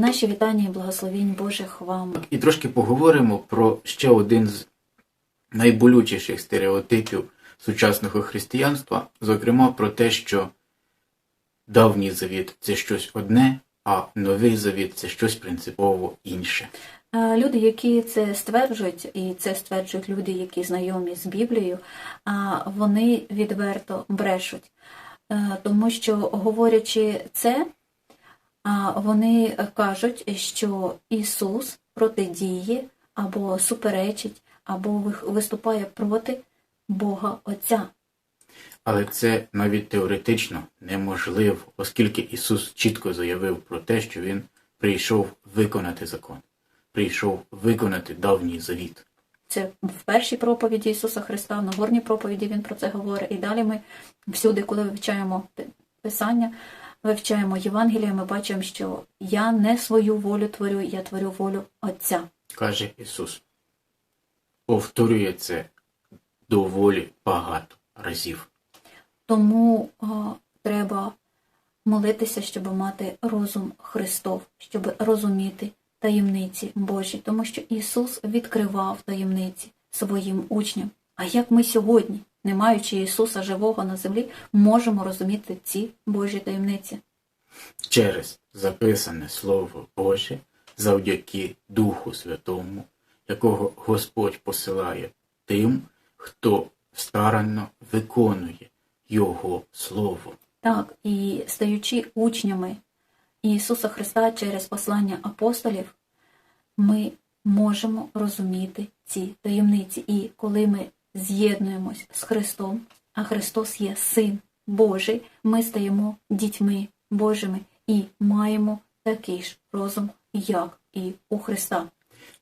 Наші вітання і благословінь Божих вам. І трошки поговоримо про ще один з найболючіших стереотипів сучасного християнства, зокрема про те, що давній завіт це щось одне, а новий завіт це щось принципово інше. Люди, які це стверджують, і це стверджують люди, які знайомі з Біблією, вони відверто брешуть. Е, Тому що, говорячи це, вони кажуть, що Ісус протидіє або суперечить, або виступає проти Бога Отця. Але це навіть теоретично неможливо, оскільки Ісус чітко заявив про те, що Він прийшов виконати закон, прийшов виконати давній завіт. Це в першій проповіді Ісуса Христа, в Нагорній проповіді Він про це говорить. І далі ми всюди, коли вивчаємо Писання, вивчаємо Євангелія, ми бачимо, що я не свою волю творю, я творю волю Отця. каже Ісус. Повторює це доволі багато разів. Тому а, треба молитися, щоб мати розум Христов, щоб розуміти таємниці Божі, тому що Ісус відкривав таємниці своїм учням. А як ми сьогодні, не маючи Ісуса живого на землі, можемо розуміти ці Божі таємниці? через записане Слово Боже завдяки Духу Святому, якого Господь посилає тим, хто старанно виконує Його Слово. Так, і стаючи учнями Ісуса Христа через послання апостолів, ми можемо розуміти ці таємниці. І коли ми з'єднуємось з Христом, а Христос є Син Божий, ми стаємо дітьми Божими і маємо такий ж розум, як і у Христа.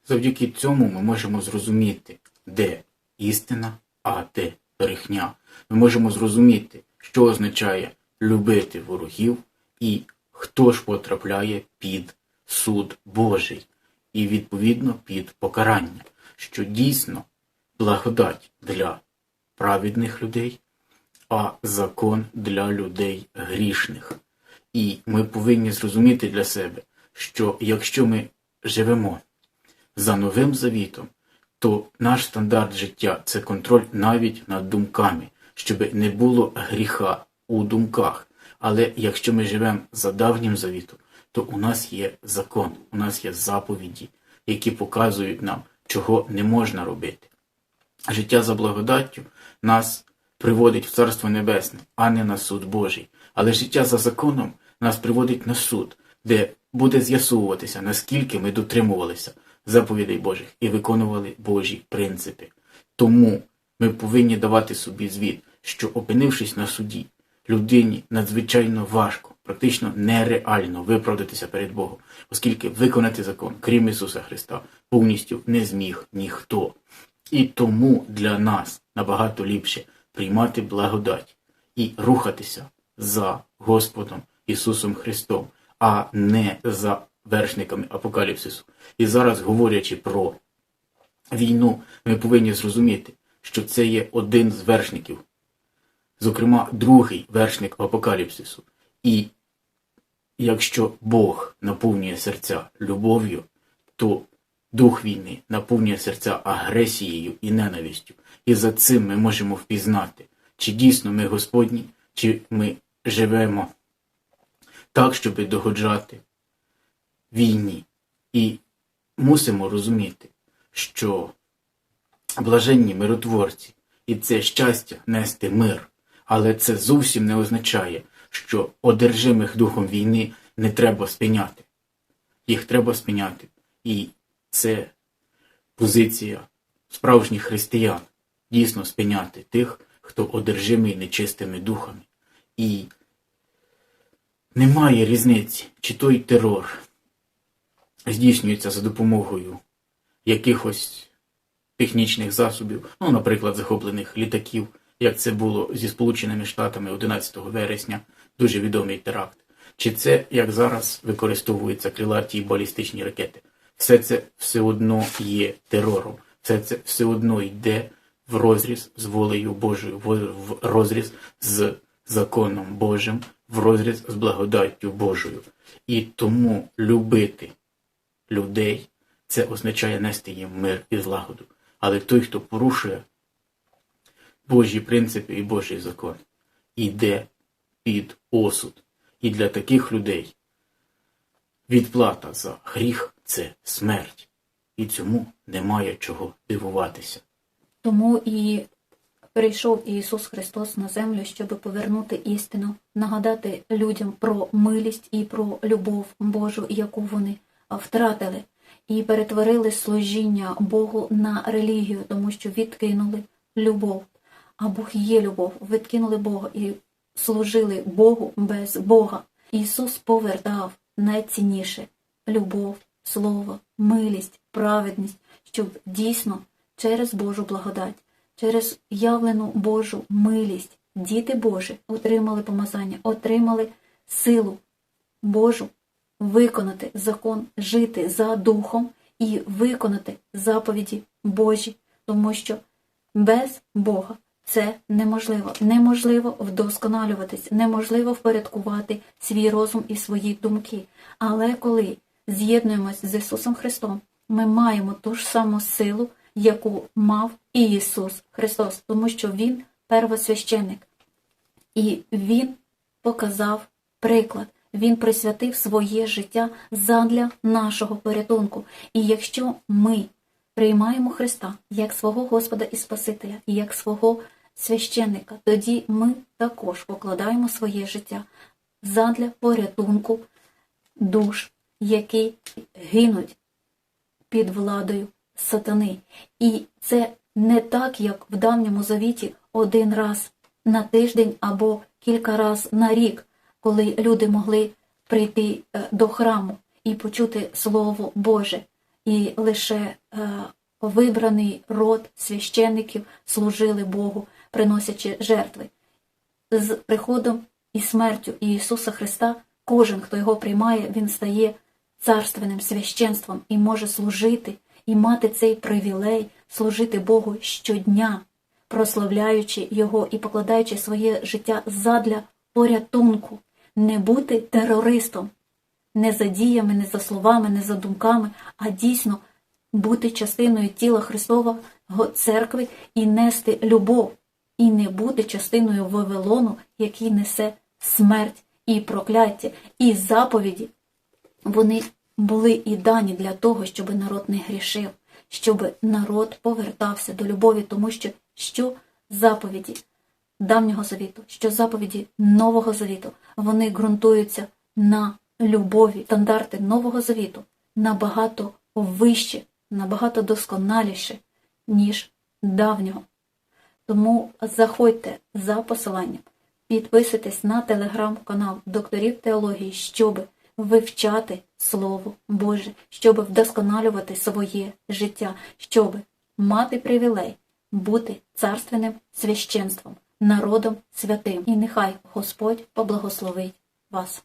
Завдяки цьому ми можемо зрозуміти, де істина, а де брехня. Ми можемо зрозуміти, що означає любити ворогів і хто ж потрапляє під суд Божий і, відповідно, під покарання, що дійсно благодать для праведних людей, а закон для людей грішних. І ми повинні зрозуміти для себе, що якщо ми живемо за новим завітом, то наш стандарт життя це контроль навіть над думками, щоб не було гріха у думках. Але якщо ми живемо за давнім завітом, то у нас є закон, у нас є заповіді, які показують нам, чого не можна робити. Життя за благодаттю нас приводить в Царство Небесне, а не на суд Божий. Але життя за законом нас приводить на суд, де буде з'ясовуватися, наскільки ми дотримувалися заповідей Божих і виконували Божі принципи. Тому ми повинні давати собі звіт, що, опинившись на суді, людині надзвичайно важко, практично нереально виправдатися перед Богом, оскільки виконати закон, крім Ісуса Христа, повністю не зміг ніхто. І тому для нас набагато ліпше приймати благодать і рухатися за Господом Ісусом Христом, а не за вершниками апокаліпсису. І зараз, говорячи про війну, ми повинні зрозуміти, що це є один з вершників, зокрема, другий вершник апокаліпсису. І якщо Бог наповнює серця любов'ю, то дух війни наповнює серця агресією і ненавистю. І за цим ми можемо впізнати, чи дійсно ми Господні, чи ми живемо так, щоб догоджати війні. І мусимо розуміти, що блаженні миротворці і це щастя нести мир. Але це зовсім не означає, що одержимих духом війни не треба спиняти. Їх треба спиняти. І це позиція справжніх християн дійсно спиняти тих, хто одержимий нечистими духами. І немає різниці, чи той терор здійснюється за допомогою якихось технічних засобів, ну, наприклад, захоплених літаків, як це було зі Сполученими Штатами 11 вересня, дуже відомий теракт. Чи це, як зараз, використовуються крилаті балістичні ракети? Все це все одно є терором, все це все одно йде в розріз з волею Божою, в розріз з законом Божим в розріз з благодаттю Божою. І тому любити людей це означає нести їм мир і злагоду. Але той, хто порушує Божі принципи і Божий закон, іде під осуд. І для таких людей відплата за гріх це смерть. І цьому немає чого дивуватися. Тому і прийшов Ісус Христос на землю, щоб повернути істину, нагадати людям про милість і про любов Божу, яку вони втратили, і перетворили служіння Богу на релігію, тому що відкинули любов. А Бог є любов, відкинули Бога і служили Богу без Бога. Ісус повертав найцінніше любов, слово, милість, праведність, щоб дійсно через Божу благодать, через явлену Божу милість діти Божі отримали помазання, отримали силу Божу виконати закон, жити за духом і виконати заповіді Божі, тому що без Бога це неможливо. Неможливо вдосконалюватись, неможливо впорядкувати свій розум і свої думки. Але коли з'єднуємось з Ісусом Христом, ми маємо ту ж саму силу, яку мав і Ісус Христос, тому що Він первосвященник. І Він показав приклад. Він присвятив своє життя задля нашого порятунку. І якщо ми приймаємо Христа як свого Господа і Спасителя, як свого священника, тоді ми також покладаємо своє життя задля порятунку душ, які гинуть під владою сатани. І це не так, як в давньому завіті один раз на тиждень або кілька раз на рік, коли люди могли прийти е, до храму і почути Слово Боже, і лише е, вибраний род священників служили Богу, приносячи жертви. З приходом і смертю Ісуса Христа кожен, хто його приймає, він стає царственним священством і може служити, і мати цей привілей служити Богу щодня, прославляючи Його і покладаючи своє життя задля порятунку, не бути терористом, не за діями, не за словами, не за думками, а дійсно бути частиною тіла Христового церкви і нести любов, і не бути частиною Вавилону, який несе смерть і прокляття, і заповіді. Вони були і дані для того, щоб народ не грішив, щоб народ повертався до любові, тому що що заповіді давнього завіту, що заповіді Нового Завіту, вони ґрунтуються на любові. Стандарти Нового Завіту набагато вище, набагато досконаліше, ніж давнього. Тому заходьте за посиланням, підписуйтесь на телеграм-канал докторів теології, щоб вивчати Слово Боже, щоб вдосконалювати своє життя, щоб мати привілей бути царственним священством, народом святим. І нехай Господь поблагословить вас.